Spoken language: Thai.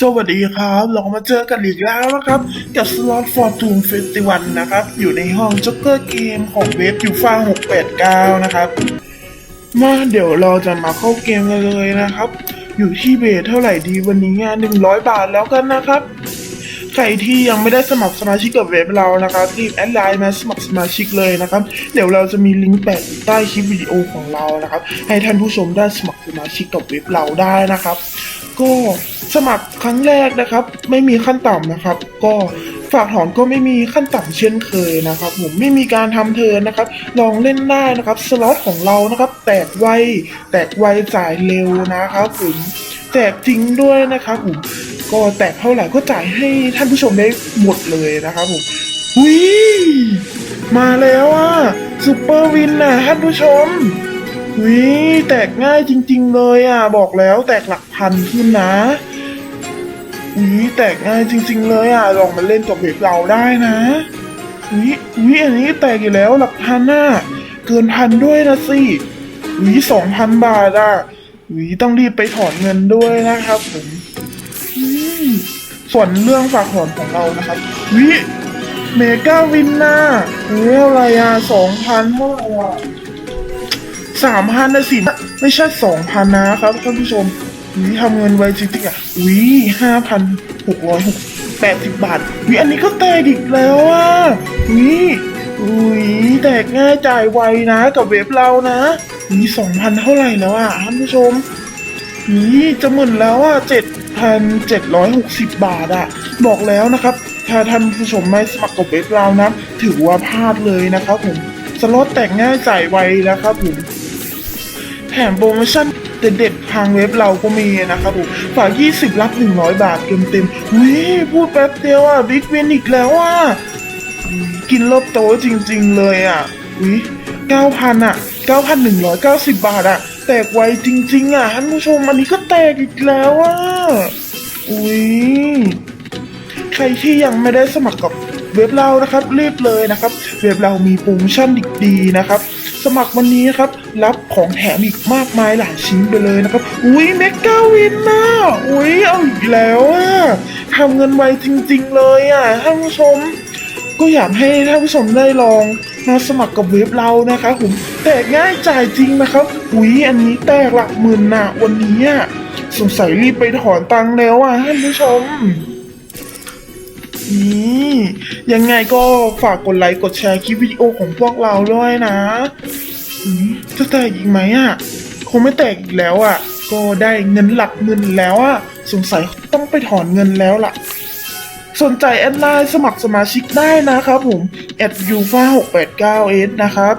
สวัสดีครับเรามาเจอกันอีกแล้วนะครับ กับสล็อตฟอร์ตูนเฟสติวัลนะครับ อยู่ในห้องจ็อกเกอร์เกมของเว็บยูฟ่า689 นะครับ มาเดี๋ยวเราจะมาเข้าเกมกันเลยนะครับ อยู่ที่เบสเท่าไหร่ดีวันนี้งาน100 บาทแล้วกันนะครับ ใครที่ยังไม่ได้สมัครสมาชิกกับเว็บเรานะครับรีบแอดไลน์มาสมัครสมาชิกเลยนะครับ เดี๋ยวเราจะมีลิงก์แปะอยู่ใต้คลิปวิดีโอของเรานะครับ ให้ท่านผู้ชมได้สมัครสมาชิกกับเว็บเราได้นะครับ ก็สมัครครั้งแรกนะครับ ไม่มีขั้นต่ำนะครับ ก็ฝากถอนก็ไม่มีขั้นต่ำเช่นเคยนะครับ ผมไม่มีการทำเทิร์นนะครับ ลองเล่นได้นะครับสล็อตของเรานะครับ แตกไวแตกไวจ่ายเร็วนะครับผมแตกจริงด้วยนะครับผมก็แตกเท่าไหร่ก็จ่ายให้ท่านผู้ชมได้หมดเลยนะครับผมวิมาแล้วอะซูเปอร์วินนะท่านผู้ชม วิแตกง่ายจริง ๆ เลยอะ บอกแล้วแตกหลักพันขึ้นนะวิแตกง่ายจริง ๆ เลยอะ ลองมาเล่นกับเว็บเราได้นะวิวิอันนี้แตกอีกแล้วหลักพันน่ะเกินพันด้วยนะสิวิสองพันบาทอะวิต้องรีบไปถอนเงินด้วยนะครับผมส่วนเรื่องฝากถอนของเรานะครับ วิเมกาวินน่ะเฮ้ยอะไรอะสองพันเท่าไหร่อะ สามพันนะสิ ไม่ใช่สองพันนะครับท่านผู้ชมวิทำเงินไวจริงๆอะวิห้าพันหกร้อยหกแปดสิบบาทวิอันนี้ก็แตกอีกแล้วอะวิวิแตกง่ายจ่ายไวนะกับเว็บเรานะวิสองพันเท่าไหร่แล้วอะท่านผู้ชมวิจะหมื่นแล้วอะเจ็ดพันเจ็ดร้อยหกสิบบาทอะ บอกแล้วนะครับ ถ้าท่านผู้ชมไม่สมัครกับเว็บเรานะ ถือว่าพลาดเลยนะครับผมสล็อตแตกง่ายจ่ายไวนะครับผม แถมโปรโมชั่นเด็ดๆทางเว็บเราก็มีนะครับผมฝาก 20 รับ 100 บาทเต็มๆวิพูดแป๊บเดียวอะบิ๊กวินอีกแล้วอะกินรอบโต๊ะจริงๆเลยอะวิ9,000 อะ 9,190 บาทอะ แตกไวจริง ๆ อะท่านผู้ชมอันนี้ก็แตกอีกแล้วอะอุ้ยใครที่ยังไม่ได้สมัครกับเว็บเรานะครับรีบเลยนะครับ เว็บเรามีโปรโมชั่นดีๆนะครับ สมัครวันนี้นะครับ รับของแถมอีกมากมายหลายชิ้นไปเลยนะครับ อุ้ยเมกาวินนะอุ้ยเอาอีกแล้วอะทำเงินไวจริง ๆ เลยอะท่านผู้ชม ก็อยากให้ท่านผู้ชมได้ลองมาสมัครกับเว็บเรานะครับผมแตกง่ายจ่ายจริงนะครับ อุ้ยอันนี้แตกหลักหมื่นนะวันนี้อะสงสัยรีบไปถอนตังค์แล้วอะท่านผู้ชม นี่ยังไงก็ฝากกดไลค์กดแชร์คลิปวิดีโอของพวกเราด้วยนะจะแตกอีกไหมอะ คงไม่แตกอีกแล้วอะ ก็ได้เงินหลักหมื่นแล้วอะ สงสัยต้องไปถอนเงินแล้วล่ะ สนใจแอดไลน์สมัครสมาชิกได้นะครับผมแอดยูฟ้า689 s นะครับ